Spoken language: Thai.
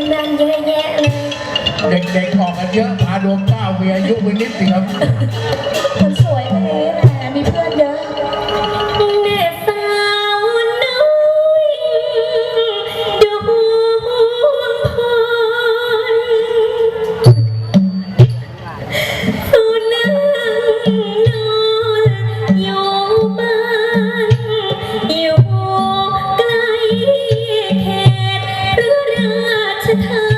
นบ้านเยอะแยะเลยเด็กๆออกกันเยอะพาดวงเก้ามีอายุไปนิดเดียว คนสวยคน อยู่ไกลเขตหรือราชธา